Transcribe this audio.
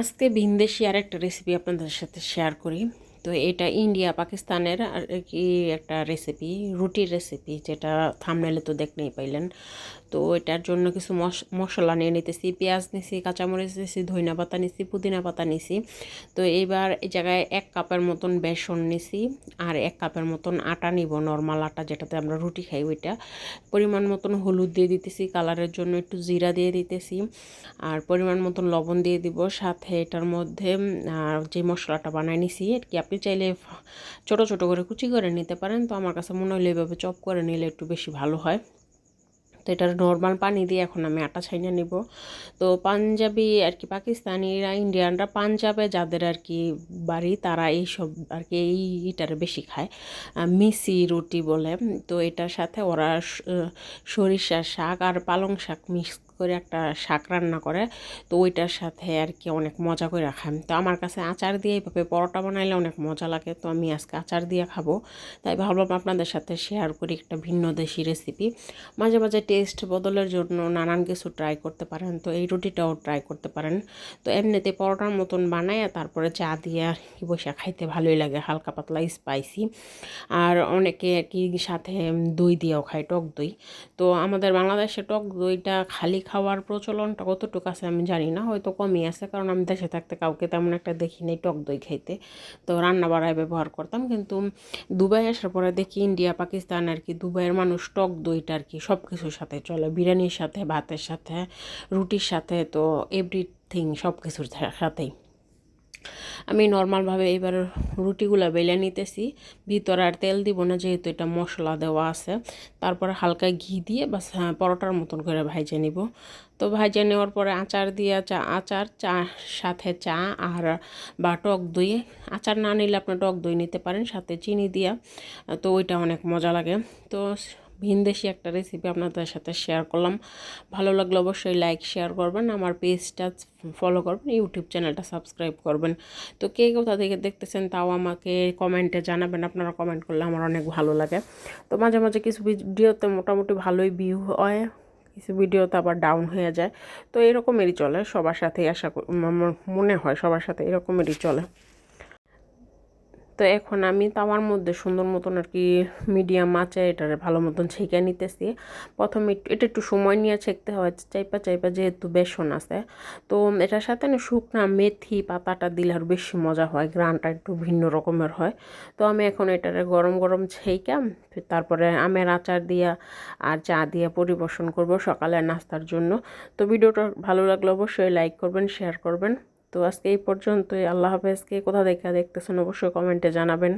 আজকে বিন্দেশি আর একটা রেসিপি আপনাদের সাথে শেয়ার করি। তো এটা ইন্ডিয়া, পাকিস্তানের আর কি একটা রেসিপি রুটির রেসিপি যেটা থামনেলে তো দেখতেই পাইলেন। তো এটার জন্য কিছু মশ, মশলা নিয়ে নিতেছি, পেঁয়াজ নিছি, কাঁচামরিচ নিছি, ধইনা পাতা নিছি, পুদিনা পাতা নিছি। তো এইবার এই জায়গায় এক কাপের মতন বেসন নিছি আর এক কাপের মতন আটা নিব, নর্মাল আটা যেটাতে আমরা রুটি খাই ওইটা। পরিমাণ মতন হলুদ দিয়ে দিতেছি, কালারের জন্য একটু জিরা দিয়ে দিতেছি। আর পরিমাণ মতন লবণ দিয়ে দিব, সাথে এটার মধ্যে যে মশলাটা বানাই নিছি কি। আপনি চাইলে ছোট ছোট করে কুচি করে নিতে পারেন, তো আমার কাছে মনে হলো এভাবে চপ করে নিলে একটু বেশি ভালো হয়। তো এটা নর্মাল পানি দিয়ে এখন আমি আটা ছাইনা নিব। তো পাঞ্জাবি আর কি পাকিস্তানিরা, ইন্ডিয়ানরা পাঞ্জাবে যাদের আর কি বাড়ি, তারা এই সব আর কি এই ইটারে বেশি খায়। মিসি রুটি বলে। তো এটার সাথে ওরা সরিষার শাক আর পালং শাক মিক্স করে একটা শাক রান্না করে, তো ওইটার সাথে আর কি অনেক মজা করে খাই তো আমার কাছে আচার দিয়ে এইভাবে পরোটা বানাইলে অনেক মজা লাগে, তো আমি আজকে আচার দিয়ে খাব। তাই ভাবলাম আপনাদের সাথে শেয়ার করি একটা ভিন্ন দেশি রেসিপি মাঝে মাঝে টেস্ট বদলের জন্য নানান কিছু ট্রাই করতে পারেন, তো এই রুটিটাও ট্রাই করতে পারেন। তো এমনিতে পরোটার মতন বানায় তারপরে চা দিয়ে আর কি বসে খাইতে ভালোই লাগে, হালকা পাতলা স্পাইসি আর অনেকে আর কি সাথে দই দিয়েও খায়, টক দই। তো আমাদের বাংলাদেশে টক দইটা খালি খাওয়ার প্রচলনটা কতটুকু আছে আমি জানি না, হয়তো কমই আছে, কারণ আমি দেশে থাকতে কাউকে তেমন একটা দেখি নেই, টক দই খাইতে। তো রান্না বাড়ায় ব্যবহার করতাম, কিন্তু দুবাই আসার পরে দেখি ইন্ডিয়া, পাকিস্তান আর কি দুবাইয়ের মানুষ টক দইটা আর কি সব কিছুর সাথে চলে, বিরিয়ানির সাথে, ভাতের সাথে, রুটির সাথে, তো এভরিথিং সব কিছুর সাথেই। আমি নর্মালভাবে এবার রুটিগুলো বেলে নিতেছি। ভিতরে আর তেল দিব না যেহেতু এটা মশলা দেওয়া আছে। তারপরে হালকা ঘি দিয়ে বাস হ্যাঁ, পরোটার মতন করে ভাইজে নিব। তো ভাইজে নেওয়ার পরে আচার দিয়ে চা আচার চা সাথে চা আর বা টক দই। আচার না নিলে আপনি টক দই নিতে পারেন সাথে চিনি দিয়া তো ওইটা অনেক মজা লাগে। তো ভিনদেশি একটা রেসিপি আপনাদের সাথে শেয়ার করলাম। ভালো লাগলে অবশ্যই লাইক শেয়ার করবেন। আমার পেজটা ফলো করবেন ইউটিউব চ্যানেলটা সাবস্ক্রাইব করবেন। তো কে কোথা থেকে দেখতেছেন তাও আমাকে কমেন্টে জানাবেন। আপনারা কমেন্ট করলে আমার অনেক ভালো লাগে। তো মাঝে মাঝে কিছু ভিডিওতে মোটামুটি ভালোই ভিউ হয়, কিছু ভিডিওতে আবার ডাউন হয়ে যায়। তো এরকমেরই চলে, সবার সাথেই আশা মনে হয় সবার সাথে এরকমেরই চলে। তো এখন আমি তাওয়ার মধ্যে সুন্দর মতন আর কি মিডিয়াম আঁচে এটারে ভালো মতন ছেঁকে নিতেছি। প্রথমে এটা একটু সময় নিয়ে ছেঁকতে হয়, চাইপা চাইপা যেহেতু বেসন আছে। তো এটার সাথে না শুকনা মেথি পাতাটা দিলে আর বেশি মজা হয় গ্রানটা একটু ভিন্ন রকমের হয়। তো আমি এখন এটারে গরম গরম ছেঁকাম তারপরে আমের আচার দিয়া আর চা দিয়ে পরিবেশন করব সকালের নাস্তার জন্য। তো ভিডিওটা ভালো লাগলে অবশ্যই লাইক করবেন শেয়ার করবেন। তো আজকে এই পর্যন্তই। আল্লাহ হাফেজকে কোথা দেখা দেখতেছেন অবশ্যই কমেন্টে জানাবেন।